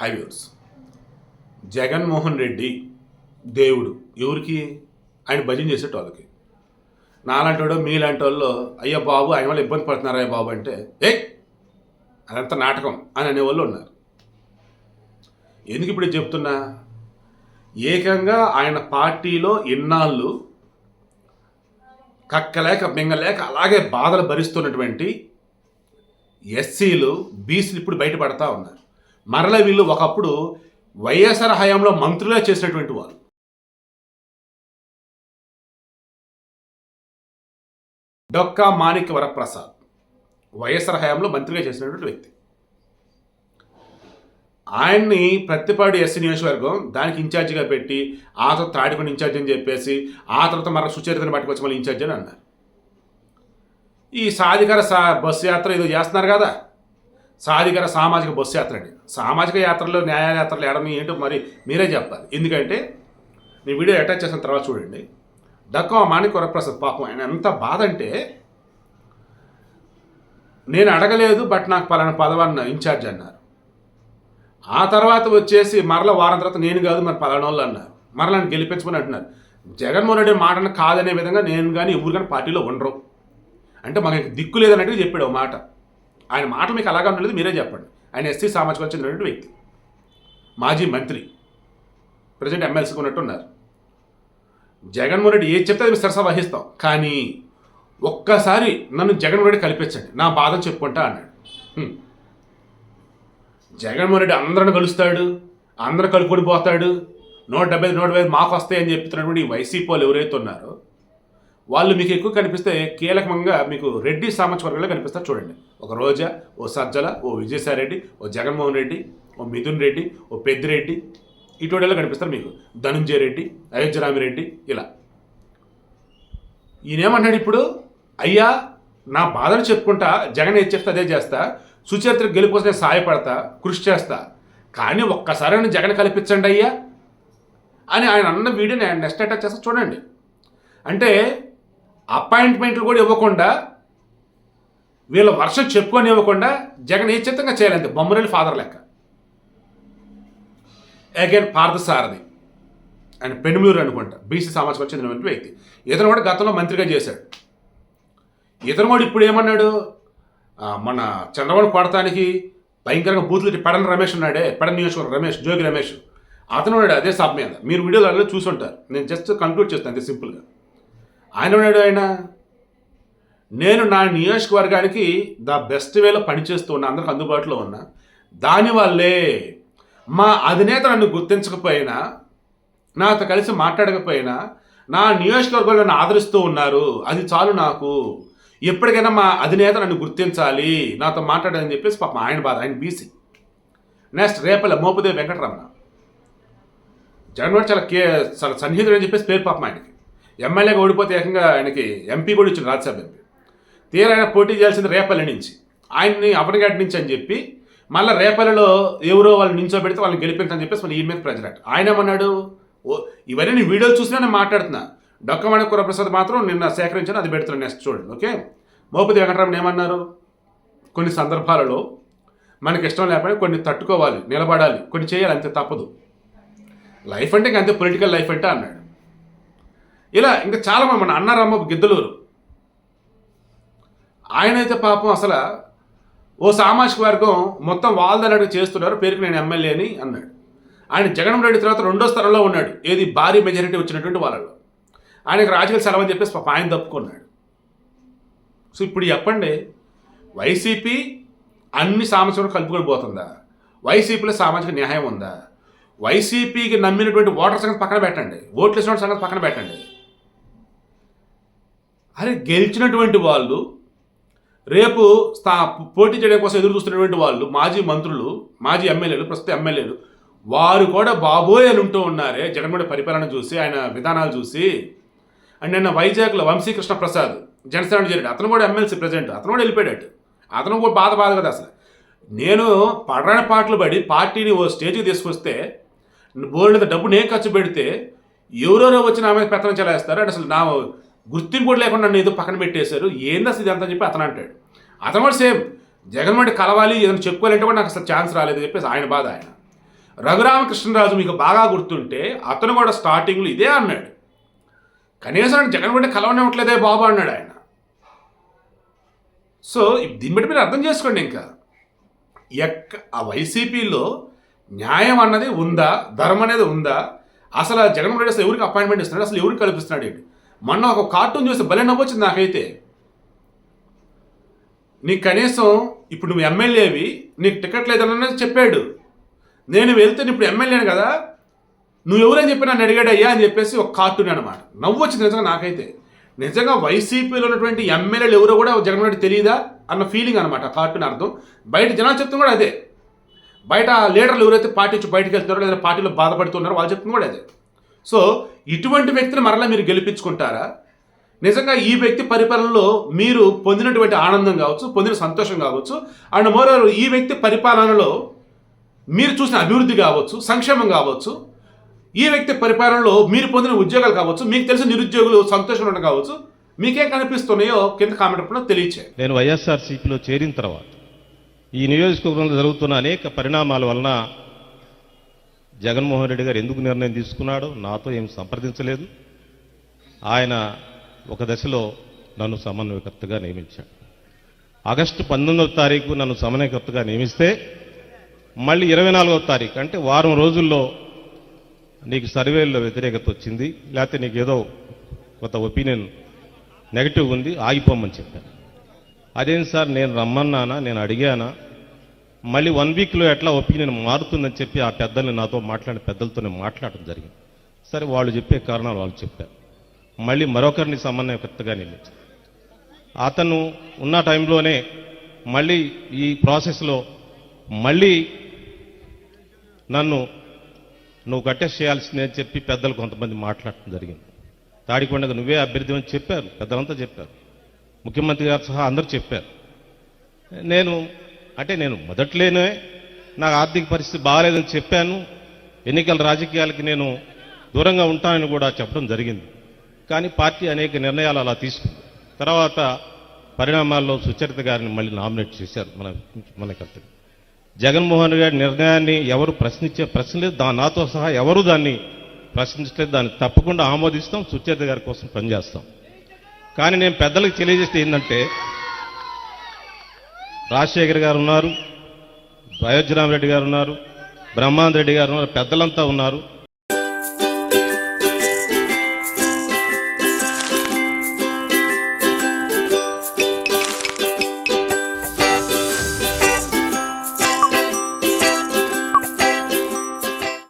High viewers Jaganmohan Reddy దేవుడు. ఎవరికి? ఆయన భజన చేసేటోళ్ళకి నాలాంటి వాడు మీలాంటి వాళ్ళు అయ్యో బాబు ఆయన వాళ్ళు ఇబ్బంది పడుతున్నారా బాబు అంటే ఏ అదంతా నాటకం అని అనేవాళ్ళు ఉన్నారు. ఎందుకు ఇప్పుడు చెప్తున్నా? ఏకంగా ఆయన పార్టీలో ఇన్నాళ్ళు కక్కలేక మింగలేక అలాగే బాధలు భరిస్తున్నటువంటి ఎస్సీలు బీసీలు ఇప్పుడు బయటపడతా ఉన్నారు. మరల వీళ్ళు ఒకప్పుడు వైఎస్ఆర్ హయాంలో మంత్రులే చేసినటువంటి వాళ్ళు డొక్కా మాణిక్య వరప్రసాద్ వైఎస్ఆర్ హయాంలో మంత్రిగా చేసినటువంటి వ్యక్తి. ఆయన్ని ప్రతిపాడు ఎస్సీ నియోజకవర్గం దానికి ఇన్ఛార్జిగా పెట్టి ఆ తర్వాత తాడికొండ ఇన్ఛార్జ్ అని చెప్పేసి ఆ తర్వాత మరొక సుచరితను పట్టుకొచ్చి మళ్ళీ ఇన్ఛార్జ్ అని అన్నారు. ఈ సాధికార సా బస్సు యాత్ర ఏదో చేస్తున్నారు కదా? సాధికార సామాజిక బస్సు యాత్ర అండి. సామాజిక యాత్రలు న్యాయ యాత్రలు ఏడని ఏంటో మరి మీరే చెప్పాలి. ఎందుకంటే నేను వీడియో అటాచ్ చేసిన తర్వాత చూడండి. దక్కం మాణిక్ వరప్రసాద్ పాపం ఆయన ఎంత బాధ అంటే నేను అడగలేదు బట్ నాకు పలానా పదవన్న ఇన్ఛార్జ్ అన్నారు. ఆ తర్వాత వచ్చేసి మరల వారం తర్వాత నేను కాదు మరి పలానా వాళ్ళు అన్నారు. మరలా నన్ను గెలిపించమని అంటున్నారు. జగన్మోహన్ రెడ్డి మాటను కాదనే విధంగా నేను కానీ ఎవరు కానీ పార్టీలో ఉండరు. అంటే మనకి దిక్కు లేదన్నట్టుగా చెప్పాడు మాట. ఆయన మాట మీకు అలాగా ఉండలేదు మీరే చెప్పండి. ఆయన ఎస్సీ సామాజిక చెందినటువంటి వ్యక్తి. మాజీ మంత్రి. ప్రజెంట్ ఎమ్మెల్సీకి ఉన్నట్టు ఉన్నారు. జగన్మోహన్ రెడ్డి ఏది చెప్తే అది సరసా వహిస్తాం. కానీ ఒక్కసారి నన్ను జగన్మోహన్ రెడ్డి కల్పించండి. నా బాధను చెప్పుకుంటా అన్నాడు. జగన్మోహన్ రెడ్డి అందరిని కలుస్తాడు అందరు కలుపుకొని పోతాడు. నూట డెబ్బై నూట డెబ్బై మాకు వస్తాయి అని చెప్తున్నటువంటి వైసీపీ వాళ్ళు ఎవరైతే ఉన్నారో వాళ్ళు మీకు ఎక్కువ కనిపిస్తే కీలకంగా మీకు రెడ్డి సామాజిక వర్గంలో కనిపిస్తారు చూడండి. ఒక రోజా ఓ సజ్జల ఓ విజయసాయిరెడ్డి ఓ జగన్మోహన్ రెడ్డి ఓ మిథున్ రెడ్డి ఓ పెద్దిరెడ్డి ఇటువంటి కనిపిస్తారు మీకు. ధనుంజయ రెడ్డి అయోధ్యరామిరెడ్డి ఇలా. ఈయనేమన్నాడు ఇప్పుడు? అయ్యా నా బాధలు చెప్పుకుంటా జగన్ ఏది చెప్తే అదే చేస్తా సుచరిత్ర గెలుపు కోసం నేను సహాయపడతా కృషి చేస్తా. కానీ ఒక్కసారి జగన్ కల్పించండి అయ్యా అని ఆయన అన్న వీడియోని నెక్స్ట్ అటాచ్ చేస్తా చూడండి. అంటే అపాయింట్మెంట్లు కూడా ఇవ్వకుండా వీళ్ళ వర్షం చెప్పుకొని ఇవ్వకుండా జగన్ ఏ చిత్తంగా చేయాలంతే బొమ్మరేలి ఫాదర్ లెక్క. అగైన్ పార్థసారథి అండ్ పెనుమూరు అనుకుంటా బీసీ సమాజం చెందినటువంటి వ్యక్తి. ఇతను కూడా గతంలో మంత్రిగా చేశాడు. ఇతను కూడా ఇప్పుడు ఏమన్నాడు? మన చంద్రబాబు కొడతానికి భయంకరంగా బూతులు పెడన రమేష్ ఉన్నాడే పెడన్ నియోజకవర్గం రమేష్ జోగి రమేష్. అతను ఉన్నాడు అదే సభ మీద. మీరు వీడియోలలో చూసుంటారు. నేను జస్ట్ కంక్లూడ్ చేస్తాను అంతే సింపుల్గా. ఆయన ఉన్నాడు ఆయన. నేను నా నియోజకవర్గానికి ద బెస్ట్ వేలో పనిచేస్తూ ఉన్నా అందరికి అందుబాటులో ఉన్నా. దానివల్లే మా అధినేత నన్ను గుర్తించకపోయినా నాతో కలిసి మాట్లాడకపోయినా నా నియోజకవర్గంలో నన్ను ఆదరిస్తూ ఉన్నారు. అది చాలు నాకు. ఎప్పటికైనా మా అధినేత నన్ను గుర్తించాలి. నాతో మాట్లాడని చెప్పేసి పాపం ఆయన బాధ ఆయన బీసీ. నెక్స్ట్ రేపల మోపదేవి వెంకటరమణ. జగన్మోహన్ చాలా కే చాలా సన్నిహితుడు అని చెప్పేసి పేరు పాపం ఆయనకి. ఎమ్మెల్యేగా ఓడిపోతే ఏకంగా ఆయనకి ఎంపీ కూడా ఇచ్చిన రాజ్యసభ ఎంపీ. తీరా ఆయన పోటీ చేయాల్సింది రేపల్లి నుంచి. ఆయన్ని అవనగాడి నుంచి అని చెప్పి మళ్ళీ రేపల్లిలో ఎవరో వాళ్ళు నించోబెడితే వాళ్ళని గెలిపించని చెప్పేసి మళ్ళీ ఈ మీద ప్రజలట ఆయన ఏమన్నాడు? ఓ ఇవన్నీ నేను వీడియోలు చూసినా నేను మాట్లాడుతున్నా. డొక్కమణ ప్రసాద్ మాత్రం నిన్న సేకరించాను అది పెడుతున్నాను నెక్స్ట్ చూడండి ఓకే? మోపతి వెంకటరామన్ ఏమన్నారు? కొన్ని సందర్భాలలో మనకి ఇష్టం లేకపోతే కొన్ని తట్టుకోవాలి నిలబడాలి కొన్ని చేయాలి అంతే తప్పదు. లైఫ్ అంటే ఇంకా అంతే పొలిటికల్ లైఫ్ అంటే అన్నాడు. ఇలా ఇంకా చాలా మన అన్నారమ్మ గిద్దలూరు. ఆయన అయితే పాపం అసలు ఓ సామాజిక వర్గం మొత్తం వాళ్ళదన్నట్టు చేస్తున్నారు. పేరుకి నేను ఎమ్మెల్యే అని అన్నాడు. ఆయన జగన్ రెడ్డి తర్వాత రెండో స్థలంలో ఉన్నాడు. ఏది భారీ మెజారిటీ వచ్చినటువంటి వాళ్ళలో. ఆయనకు రాజకీయ సెలవు అని చెప్పేసి పాప ఆయన తప్పుకున్నాడు. సో ఇప్పుడు చెప్పండి వైసీపీ అన్ని సామాజిక కలుపుకొని పోతుందా? వైసీపీలో సామాజిక న్యాయం ఉందా? వైసీపీకి నమ్మినటువంటి ఓటర్ సంగతి పక్కన పెట్టండి. ఓట్లు వేసిన సంగతి పక్కన పెట్టండి. అరే గెలిచినటువంటి వాళ్ళు రేపు స్థా పోటీ చేయడం కోసం ఎదురు చూస్తున్నటువంటి వాళ్ళు మాజీ మంత్రులు మాజీ ఎమ్మెల్యేలు ప్రస్తుత ఎమ్మెల్యేలు వారు కూడా బాబోయ్ అని ఉంటూ ఉన్నారే జగన్మోహన్ పరిపాలన చూసి ఆయన విధానాలు చూసి. అండ్ నిన్న వైజాగ్లో వంశీకృష్ణ ప్రసాద్ జనసేన చేరాడు అతను కూడా ఎమ్మెల్సీ ప్రెసిడెంట్. అతను కూడా వెళ్ళిపోయాడు అతను కూడా బాధ బాధ కదా అసలు. నేను పడరాని పాటలు పడి పార్టీని ఓ స్టేజ్కి తీసుకొస్తే బోర్డు డబ్బు నేను ఖర్చు పెడితే ఎవరెవరో వచ్చి నా మీద పెత్తనం చెలాయిస్తారు. అంటే అసలు నా గుర్తింపు కూడా లేకుండా ఏదో పక్కన పెట్టేశారు. ఏందా అసలు ఇదంతా అని చెప్పి అతను అంటాడు. అతను కూడా సేమ్. జగన్మోహన్ కలవాలి ఏదైనా చెప్పుకోవాలంటే కూడా నాకు అసలు ఛాన్స్ రాలేదు చెప్పేసి ఆయన బాధ ఆయన. రఘురామకృష్ణరాజు మీకు బాగా గుర్తుంటే అతను కూడా స్టార్టింగ్లో ఇదే అన్నాడు. కనీసం జగన్మోహన్ జగన్ బట్టి కలవనివ్వట్లేదే బాబు అన్నాడు ఆయన. సో దీన్ని బట్టి మీరు అర్థం చేసుకోండి ఇంకా. ఎక్క ఆ వైసీపీలో న్యాయం అన్నది ఉందా ధర్మం అనేది ఉందా? అసలు జగన్మోహన్ రెడ్డి అసలు ఎవరికి అపాయింట్మెంట్ ఇస్తున్నాడు? అసలు ఎవరికి కల్పిస్తున్నాడు ఏంటి మొన్న ఒక కార్టూన్ చూసి భలే నవ్వొచ్చింది నాకైతే. నీకు కనీసం ఇప్పుడు నువ్వు ఎమ్మెల్యేవి నీకు టికెట్ లేదన్న చెప్పాడు. నేను వెళ్తే ఇప్పుడు ఎమ్మెల్యేను కదా నువ్వు ఎవరని చెప్పి నన్ను అడిగాడయ్యా అని చెప్పేసి ఒక కార్టూన్ అనమాట నవ్వు వచ్చింది నిజంగా నాకైతే. నిజంగా వైసీపీలో ఉన్నటువంటి ఎమ్మెల్యేలు ఎవరో కూడా జగన్ రెడ్డి తెలియదా అన్న ఫీలింగ్ అనమాట ఆ కార్టూన్ అర్థం. బయట జనాలు చెప్తుంది కూడా అదే. బయట లీడర్లు ఎవరైతే పార్టీ నుంచి బయటకు వెళ్తున్నారో లేదా పార్టీలో బాధపడుతున్నారో వాళ్ళు చెప్తుంది కూడా అదే. సో ఇటువంటి వ్యక్తిని మరలా మీరు గెలిపించుకుంటారా? నిజంగా ఈ వ్యక్తి పరిపాలనలో మీరు పొందినటువంటి ఆనందం కావచ్చు పొందిన సంతోషం కావచ్చు అండ్ మోర్ ఈ వ్యక్తి పరిపాలనలో మీరు చూసిన అభివృద్ధి కావచ్చు సంక్షేమం కావచ్చు ఈ వ్యక్తి పరిపాలనలో మీరు పొందిన ఉద్యోగాలు కావచ్చు మీకు తెలిసిన నిరుద్యోగులు సంతోషంగా ఉండడం కావచ్చు మీకేం కనిపిస్తున్నాయో కింద కామెంట్ రూపంలో తెలియచేయండి. నేను వైఎస్ఆర్సీపీలో చేరిన తర్వాత ఈ నియోజకవర్గంలో జరుగుతున్న అనేక పరిణామాల వలన జగన్మోహన్ రెడ్డి గారు ఎందుకు నిర్ణయం తీసుకున్నాడో నాతో ఏం సంప్రదించలేదు. ఆయన ఒక దశలో నన్ను సమన్వయకర్తగా నియమించాడు. ఆగస్టు పంతొమ్మిదవ తారీఖు నన్ను సమన్వయకర్తగా నియమిస్తే మళ్ళీ ఇరవై నాలుగవ తారీఖు అంటే వారం రోజుల్లో నీకు సర్వేల్లో వ్యతిరేకత వచ్చింది లేకపోతే నీకు ఏదో కొంత ఒపీనియన్ నెగటివ్ ఉంది ఆగిపోమని చెప్పాను. అదేం సార్ నేను రమ్మన్నానా నేను అడిగానా? మళ్ళీ వన్ వీక్లో ఎట్లా ఒపీనియన్ మారుతుందని చెప్పి ఆ పెద్దల్ని నాతో మాట్లాడిన పెద్దలతోనే మాట్లాడడం జరిగింది. సరే వాళ్ళు చెప్పే కారణాలు వాళ్ళు చెప్పారు. మళ్ళీ మరొకరిని సమన్వయకర్తగా నియమించారు. అతను ఉన్న టైంలోనే మళ్ళీ ఈ ప్రాసెస్లో మళ్ళీ నన్ను నువ్వు కట్టేసి చేయాల్సిందే అని చెప్పి పెద్దలు కొంతమంది మాట్లాడటం జరిగింది. తాడికొండకు నువ్వే అభ్యర్థి అని చెప్పారు. పెద్దలంతా చెప్పారు. ముఖ్యమంత్రి గారు సహా అందరూ చెప్పారు. నేను అంటే నేను మొదట్లోనే నాకు ఆర్థిక పరిస్థితి బాగాలేదని చెప్పాను. ఎన్నికల రాజకీయాలకి నేను దూరంగా ఉంటానని కూడా చెప్పడం జరిగింది. కానీ పార్టీ అనేక నిర్ణయాలు అలా తీసుకుంది. తర్వాత పరిణామాల్లో సుచరిత గారిని మళ్ళీ నామినేట్ చేశారు మన మనకర్తలు జగన్మోహన్ గారి నిర్ణయాన్ని ఎవరు ప్రశ్నించే ప్రశ్న లేదు. దా నాతో సహా ఎవరు దాన్ని ప్రశ్నించలేదు. దాన్ని తప్పకుండా ఆమోదిస్తాం. సుచరిత గారి కోసం పనిచేస్తాం. కానీ నేను పెద్దలకు తెలియజేస్తే ఏంటంటే రాజశేఖర్ గారు ఉన్నారు అయోధ్యరామరెడ్డి గారు ఉన్నారు బ్రహ్మానంద రెడ్డి గారు ఉన్నారు పెద్దలంతా ఉన్నారు.